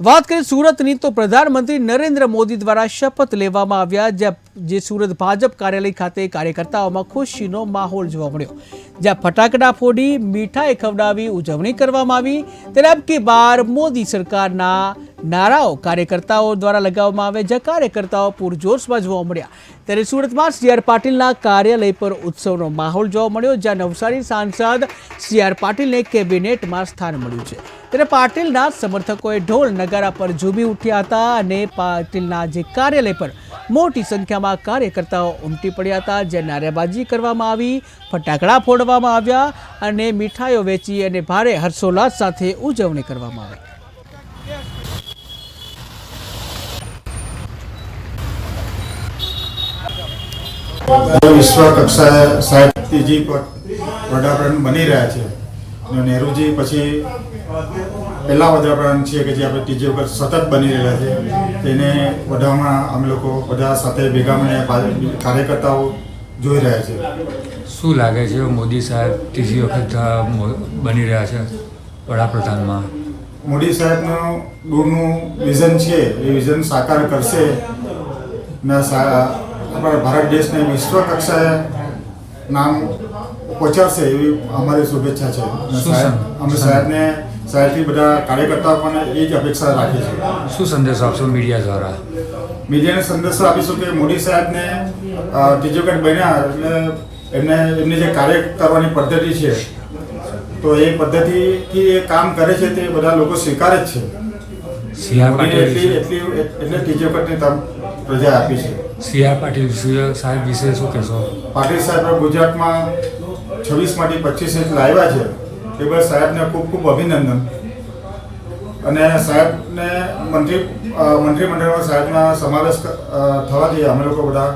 વાત કરીએ સુરતની, તો પ્રધાનમંત્રી નરેન્દ્ર મોદી દ્વારા શપથ લેવામાં આવ્યા, જ્યાં, જે સુરત ભાજપ કાર્યાલય ખાતે કાર્યકર્તાઓમાં ખુશીનો માહોલ જોવા મળ્યો. જ્યાં ફટાકડા ફોડી, મીઠાઈ ખવડાવી, ઉજવણી કરવામાં આવી. ત્યારે કે બાર મોદી સરકારના નારાઓ કાર્યકર્તાઓ દ્વારા લગાવવામાં આવે જ્યાં કાર્યકર્તાઓ પૂરજોશમાં જોવા મળ્યા. ત્યારે સુરતમાં સી આર પાટીલના કાર્યાલય પર ઉત્સવનો માહોલ જોવા મળ્યો, જ્યાં નવસારી સાંસદ સી આર પાટીલને કેબિનેટમાં સ્થાન મળ્યું છે. ત્યારે પાટીલના સમર્થકોએ ઢોલ નગારા પર ઝૂમી ઉઠ્યા હતા અને પાટીલના જે કાર્યાલય પર મોટી સંખ્યામાં કાર્યકર્તાઓ ઉમટી પડ્યા હતા, જ્યાં નારેબાજી કરવામાં આવી, ફટાકડા ફોડવામાં આવ્યા અને મીઠાઈઓ વેચી અને ભારે હર્ષોલ્લાસ સાથે ઉજવણી કરવામાં આવી. વિશ્વ કક્ષાએ પ- વડાપ્રધાન બની રહ્યા છે. અને નહેરુજી પછી પહેલા વડાપ્રધાન છે કે જે આપણે ત્રીજી વખત સતત બની રહેલા છે. તેને વધામાં અમે લોકો બધા સાથે ભેગા મળીને કાર્યકર્તાઓ જોઈ રહ્યા છે. શું લાગે છે મોદી સાહેબ ત્રીજી વખત બની રહ્યા છે વડાપ્રધાનમાં? મોદી સાહેબનું દૂરનું વિઝન છે એ વિઝન સાકાર કરશે. ને આપણા ભારત દેશને વિશ્વ કક્ષાએ નામ પહોંચાડશે એવી અમારી શુભેચ્છા છે. અમે સાહેબને સાહેબથી બધા કાર્યકર્તાઓ પણ એ જ અપેક્ષા રાખી છે શું સંદેશો આપશો મીડિયા દ્વારા? મીડિયાને સંદેશો આપીશું કે મોદી સાહેબને ત્રીજી બન્યા એટલે એમને એમની જે કાર્ય કરવાની પદ્ધતિ છે તો એ પદ્ધતિથી એ કામ કરે છે તે બધા લોકો સ્વીકારે જ છે. સી આર પાટીલ એટલી વખતની તમ પ્રજા આપી છે. સી આર પાટીલ સાહેબ વિશે શું કહેશો? પાટીલ સાહેબ ગુજરાતમાં છવ્વીસમાંથી પચીસ ઇંચ લાવ્યા છે. એ બસ સાહેબને ખૂબ ખૂબ અભિનંદન. અને સાહેબને મંત્રી મંત્રીમંડળમાં સાહેબના સમાવેશ થવાથી અમે લોકો બધા